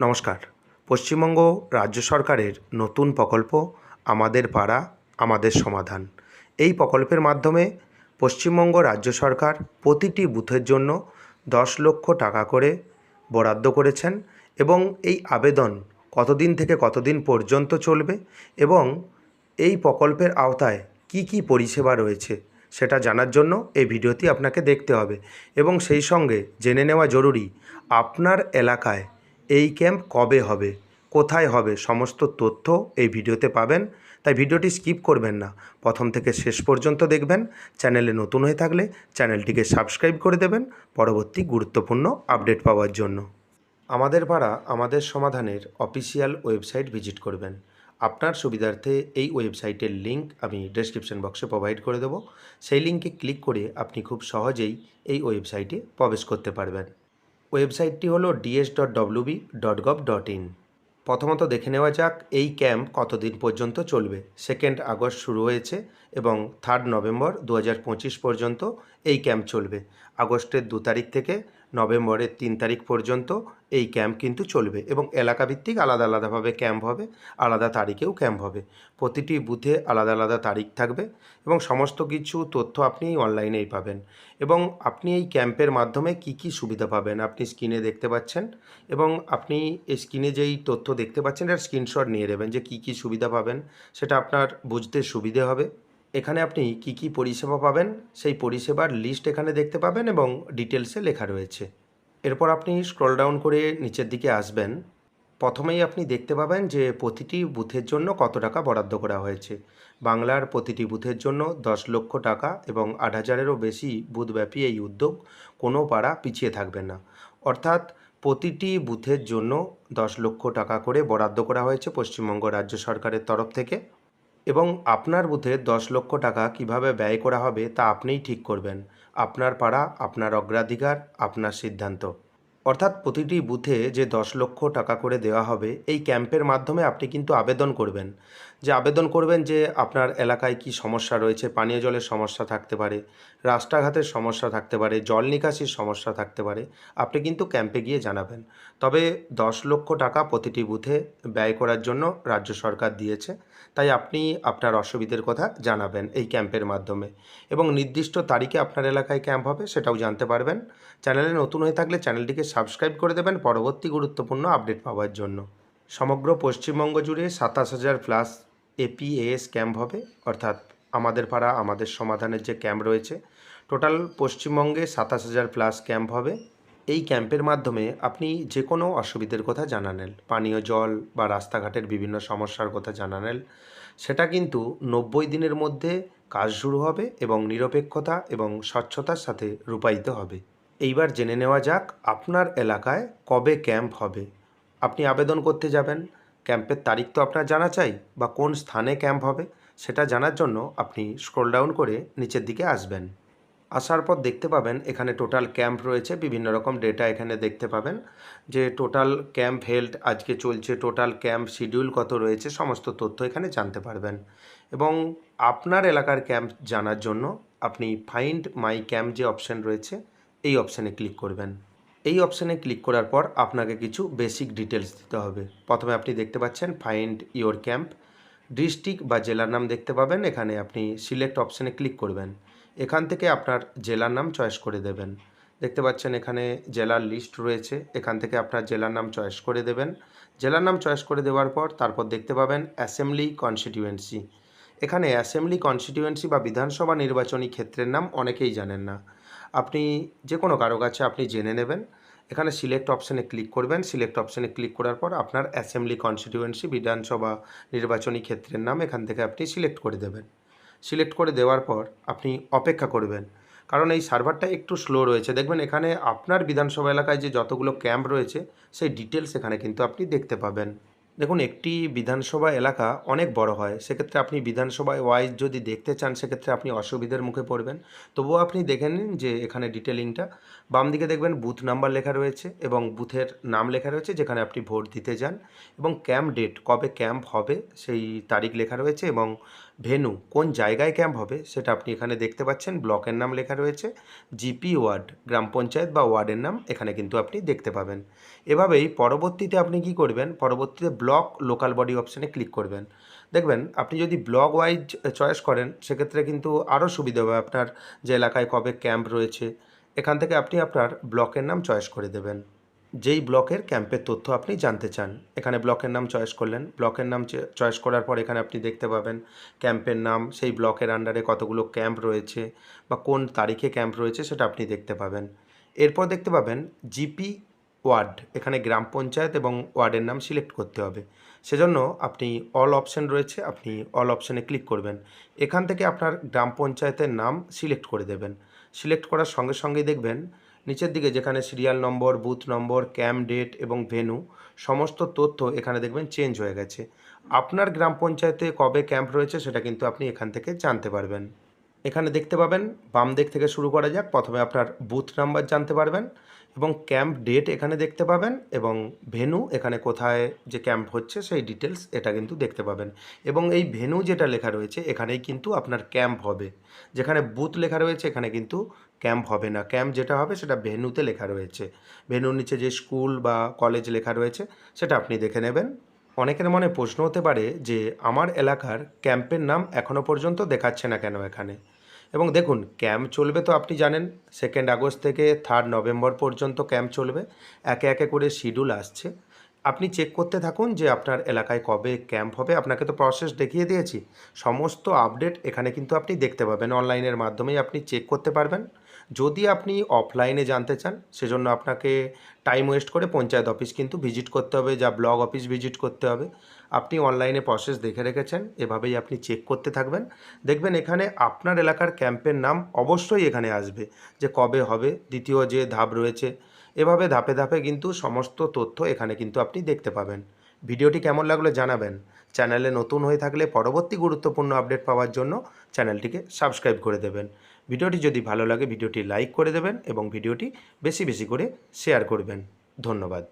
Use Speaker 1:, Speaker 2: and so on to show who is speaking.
Speaker 1: নমস্কার। পশ্চিমবঙ্গ রাজ্য সরকারের নতুন প্রকল্প, আমাদের পাড়া, আমাদের সমাধান। এই প্রকল্পের মাধ্যমে পশ্চিমবঙ্গ রাজ্য সরকার প্রতিটি বুথের জন্য দশ লক্ষ টাকা করে বরাদ্দ করেছেন এবং এই আবেদন কতদিন থেকে কতদিন পর্যন্ত চলবে এবং এই প্রকল্পের আওতায় কি কি পরিষেবা রয়েছে সেটা জানার জন্য এই ভিডিওটি আপনাকে দেখতে হবে। এবং সেই সঙ্গে জেনে নেওয়া জরুরি, আপনার এলাকায় এই ক্যাম্প কবে হবে, কোথায় হবে, সমস্ত তথ্য এই ভিডিওতে পাবেন। তাই ভিডিওটি স্কিপ করবেন না। প্রথম থেকে শেষ পর্যন্ত দেখবেন। চ্যানেলে নতুন হয়ে থাকলে চ্যানেলটিকে সাবস্ক্রাইব করে দেবেন পরবর্তী গুরুত্বপূর্ণ আপডেট পাওয়ার জন্য। আমাদের পাড়া আমাদের সমাধানের অফিসিয়াল ওয়েবসাইট ভিজিট করবেন। আপনার সুবিধার্থে এই ওয়েবসাইটের লিংক আমি ডেসক্রিপশন বক্সে প্রোভাইড করে দেবো। সেই লিঙ্কে ক্লিক করে আপনি খুব সহজেই এই ওয়েবসাইটে প্রবেশ করতে পারবেন। ওয়েবসাইটটি হল DS dot WB dot gov dot in প্রথমত দেখে নেওয়া যাক এই ক্যাম্প কতদিন পর্যন্ত চলবে। সেকেন্ড আগস্ট শুরু হয়েছে এবং থার্ড নভেম্বর দু হাজার পঁচিশ পর্যন্ত এই ক্যাম্প চলবে। আগস্টের দু তারিখ থেকে নভেম্বরের তিন তারিখ পর্যন্ত এই ক্যাম্প কিন্তু চলবে এবং এলাকাভিত্তিক আলাদা আলাদাভাবে ক্যাম্প হবে, আলাদা তারিখেও ক্যাম্প হবে। প্রতিটি বুথে আলাদা আলাদা তারিখ থাকবে এবং সমস্ত কিছু তথ্য আপনি অনলাইনেই পাবেন এবং আপনি এই ক্যাম্পের মাধ্যমে কি কি সুবিধা পাবেন আপনি স্ক্রিনে দেখতে পাচ্ছেন এবং আপনি এই স্ক্রিনে যেই তথ্য দেখতে পাচ্ছেন এর স্ক্রিনশট নিয়ে নেবেন যে কি কি সুবিধা পাবেন, সেটা আপনার বুঝতে সুবিধে হবে। এখানে আপনি কি কি পরিষেবা পাবেন, সেই পরিষেবার লিস্ট এখানে দেখতে পাবেন এবং ডিটেলসে লেখা রয়েছে। এরপর আপনি স্ক্রল ডাউন করে নিচের দিকে আসবেন। প্রথমেই আপনি দেখতে পাবেন যে প্রতিটি বুথের জন্য কত টাকা বরাদ্দ করা হয়েছে। বাংলার প্রতিটি বুথের জন্য দশ লক্ষ টাকা এবং আট হাজারেরও বেশি বুথব্যাপী এই উদ্যোগ কোনো পাড়া পিছিয়ে থাকবে না। অর্থাৎ প্রতিটি বুথের জন্য দশ লক্ষ টাকা করে বরাদ্দ করা হয়েছে পশ্চিমবঙ্গ রাজ্য সরকারের তরফ থেকে। এবং আপনার বুথে দশ লক্ষ টাকা কীভাবে ব্যয় করা হবে তা আপনিই ঠিক করবেন। আপনার পাড়া, আপনার অগ্রাধিকার, আপনার সিদ্ধান্ত। অর্থাৎ প্রতিটি বুথে যে দশ লক্ষ টাকা করে দেওয়া হবে, এই ক্যাম্পের মাধ্যমে আপনি কিন্তু আবেদন করবেন। যে আবেদন করবেন যে আপনার এলাকায় কি সমস্যা রয়েছে, পানীয় জলের সমস্যা থাকতে পারে, রাস্তাঘাটের সমস্যা থাকতে পারে, জল নিকাশির সমস্যা থাকতে পারে, আপনি কিন্তু ক্যাম্পে গিয়ে জানাবেন। তবে দশ লক্ষ টাকা প্রতিটি বুথে ব্যয় করার জন্য রাজ্য সরকার দিয়েছে, তাই আপনি আপনার অসুবিধের কথা জানাবেন এই ক্যাম্পের মাধ্যমে। এবং নির্দিষ্ট তারিখে আপনার এলাকায় ক্যাম্প হবে সেটাও জানতে পারবেন। চ্যানেলে নতুন হয়ে থাকলে চ্যানেলটিকে সাবস্ক্রাইব করে দেবেন পরবর্তী গুরুত্বপূর্ণ আপডেট পাওয়ার জন্য। সমগ্র পশ্চিমবঙ্গ জুড়ে সাতাশ হাজার প্লাস এপিএএস ক্যাম্প হবে, অর্থাৎ আমাদের পাড়া, আমাদের সমাধানের যে ক্যাম্প রয়েছে, টোটাল পশ্চিমবঙ্গে সাতাশ হাজার প্লাস ক্যাম্প হবে। এই ক্যাম্পের মাধ্যমে আপনি যে কোনো অসুবিধের কথা জানানেন পানীয় জল বা রাস্তাঘাটের বিভিন্ন সমস্যার কথা জানানেন সেটা কিন্তু নব্বই দিনের মধ্যে কাজ শুরু হবে এবং নিরপেক্ষতা এবং স্বচ্ছতার সাথে রূপায়িত হবে। এইবার জেনে নেওয়া যাক, আপনার এলাকায় কবে ক্যাম্প হবে? আপনি আবেদন করতে যাবেন ক্যাম্পের তারিখ তো আপনার জানা চাই বা কোন স্থানে ক্যাম্প হবে সেটা জানার জন্য আপনি স্ক্রোল ডাউন করে নিচের দিকে আসবেন। আসার পর দেখতে পাবেন এখানে টোটাল ক্যাম্প রয়েছে, বিভিন্ন রকম ডেটা এখানে দেখতে পাবেন। যে টোটাল ক্যাম্প হেল্ড আজকে চলছে টোটাল ক্যাম্প শিডিউল কত রয়েছে, সমস্ত তথ্য এখানে জানতে পারবেন। এবং আপনার এলাকার ক্যাম্প জানার জন্য আপনি ফাইন্ড মাই ক্যাম্প যে অপশান রয়েছে, এই অপশানে ক্লিক করবেন। এই অপশানে ক্লিক করার পর আপনাকে কিছু বেসিক ডিটেলস দিতে হবে। প্রথমে আপনি দেখতে পাচ্ছেন ফাইন্ড ইওর ক্যাম্প ডিস্ট্রিক্ট বা জেলার নাম দেখতে পাবেন, এখানে আপনি সিলেক্ট অপশানে ক্লিক করবেন। এখান থেকে আপনার জেলার নাম চয়েস করে দেবেন। দেখতে পাচ্ছেন এখানে জেলার লিস্ট রয়েছে, এখান থেকে আপনার জেলার নাম চয়েস করে দেবেন। জেলার নাম চয়েস করে দেওয়ার পর তারপর দেখতে পাবেন অ্যাসেম্বলি কনস্টিটিউয়েন্সি এখানে অ্যাসেম্বলি কনস্টিটিউয়েন্সি বা বিধানসভা নির্বাচনী ক্ষেত্রের নাম অনেকেই জানেন না। আপনি যে কোনো কারও কাছে আপনি জেনে নেবেন। এখানে সিলেক্ট অপশানে ক্লিক করবেন। সিলেক্ট অপশানে ক্লিক করার পর আপনার অ্যাসেম্বলি কনস্টিটিউয়েন্সি বিধানসভা নির্বাচনী ক্ষেত্রের নাম এখান থেকে আপনি সিলেক্ট করে দেবেন। সিলেক্ট করে দেওয়ার পর আপনি অপেক্ষা করবেন। কারণ এই সার্ভারটা একটু স্লো রয়েছে। দেখবেন এখানে আপনার বিধানসভা এলাকায় যে যতগুলো ক্যাম্প রয়েছে, সেই ডিটেলস এখানে কিন্তু আপনি দেখতে পাবেন। দেখুন, একটি বিধানসভা এলাকা অনেক বড় হয়। সেক্ষেত্রে আপনি বিধানসভায় ওয়াইজ যদি দেখতে চান, সেক্ষেত্রে আপনি অসুবিধার মুখে পড়বেন। তবুও আপনি দেখে নিন যে এখানে ডিটেলিংটা বাম দিকে দেখবেন বুথ নাম্বার লেখা রয়েছে এবং বুথের নাম লেখা রয়েছে, যেখানে আপনি ভোট দিতে যান এবং ক্যাম্প ডেট কবে ক্যাম্প হবে, সেই তারিখ লেখা রয়েছে এবং ভেনু, কোন জায়গায় ক্যাম্প হবে সেটা আপনি এখানে দেখতে পাচ্ছেন। ব্লকের নাম লেখা রয়েছে জিপি ওয়ার্ড, গ্রাম পঞ্চায়েত বা ওয়ার্ডের নাম এখানে কিন্তু আপনি দেখতে পাবেন। এভাবেই পরবর্তীতে আপনি কি করবেন? পরবর্তীতে ব্লক লোকাল বডি অপশানে ক্লিক করবেন। দেখবেন আপনি যদি ব্লক ওয়াইজ চয়েস করেন, সেক্ষেত্রে কিন্তু আরও সুবিধা হবে আপনার যে এলাকায় কবে ক্যাম্প রয়েছে। এখান থেকে আপনি আপনার ব্লকের নাম চয়েস করে দেবেন। যেই ব্লকের ক্যাম্পের তথ্য আপনি জানতে চান, এখানে ব্লকের নাম চয়েস করলেন। ব্লকের নাম চয়েস করার পর এখানে আপনি দেখতে পাবেন ক্যাম্পের নাম, সেই ব্লকের আন্ডারে কতগুলো ক্যাম্প রয়েছে বা কোন তারিখে ক্যাম্প রয়েছে সেটা আপনি দেখতে পাবেন। এরপর দেখতে পাবেন জিপি ওয়ার্ড এখানে গ্রাম পঞ্চায়েত এবং ওয়ার্ডের নাম সিলেক্ট করতে হবে। সেজন্য আপনি অল অপশন রয়েছে, আপনি অল অপশানে ক্লিক করবেন। এখান থেকে আপনার গ্রাম পঞ্চায়েতের নাম সিলেক্ট করে দেবেন। সিলেক্ট করার সঙ্গে সঙ্গেই দেখবেন, নিচের দিকে যেখানে serial number, booth number camp date এবং ভেনু, সমস্ত তথ্য এখানে দেখবেন চেঞ্জ হয়ে গেছে। আপনার গ্রাম পঞ্চায়েতে কবে ক্যাম্প রয়েছে সেটা কিন্তু আপনি এখান থেকে জানতে পারবেন। এখানে দেখতে পাবেন, বাম দিক থেকে শুরু করা যাক। প্রথমে আপনার বুথ নাম্বার জানতে পারবেন এবং ক্যাম্প ডেট এখানে দেখতে পাবেন এবং ভেনু এখানে কোথায় যে ক্যাম্প হচ্ছে সেই ডিটেলস এটা কিন্তু দেখতে পাবেন। এবং এই ভেনু যেটা লেখা রয়েছে এখানেই কিন্তু আপনার ক্যাম্প হবে। যেখানে বুথ লেখা রয়েছে এখানে কিন্তু ক্যাম্প হবে না। ক্যাম্প যেটা হবে সেটা ভেনুতে লেখা রয়েছে। ভেনুর নিচে যে স্কুল বা কলেজ লেখা রয়েছে সেটা আপনি দেখে নেবেন। অনেকের মনে প্রশ্ন হতে পারে যে আমার এলাকার ক্যাম্পের নাম এখনও পর্যন্ত দেখাচ্ছে না কেন এখানে? এবং দেখুন, ক্যাম্প চলবে তো আপনি জানেন সেকেন্ড আগস্ট থেকে থার্ড নভেম্বর পর্যন্ত ক্যাম্প চলবে, একে একে করে শিডিউল আসছে। আপনি চেক করতে থাকুন যে আপনার এলাকায় কবে ক্যাম্প হবে। আপনাকে তো প্রসেস দেখিয়ে দিয়েছি। সমস্ত আপডেট এখানে কিন্তু আপনি দেখতে পাবেন। অনলাইনের মাধ্যমেই আপনি চেক করতে পারবেন। যদি আপনি অফলাইনে জানতে চান, সেজন্য আপনাকে টাইম ওয়েস্ট করে পঞ্চায়েত অফিস কিন্তু ভিজিট করতে হবে, যা ব্লক অফিস ভিজিট করতে হবে। আপনি অনলাইনে প্রসেস দেখে রেখেছেন, এভাবেই আপনি চেক করতে থাকবেন। দেখবেন এখানে আপনার এলাকার ক্যাম্পের নাম অবশ্যই এখানে আসবে, যে কবে হবে, দ্বিতীয় যে ধাপ রয়েছে। এভাবে ধাপে ধাপে কিন্তু সমস্ত তথ্য এখানে কিন্তু আপনি দেখতে পাবেন। ভিডিওটি কেমন লাগল জানাবেন। চ্যানেলে নতুন হয়ে থাকলে পরবর্তী গুরুত্বপূর্ণ আপডেট পাওয়ার জন্য চ্যানেলটিকে সাবস্ক্রাইব করে দেবেন। ভিডিওটি যদি ভালো লাগে, ভিডিওটি লাইক করে দেবেন এবং ভিডিওটি বেশি বেশি করে শেয়ার করবেন। ধন্যবাদ।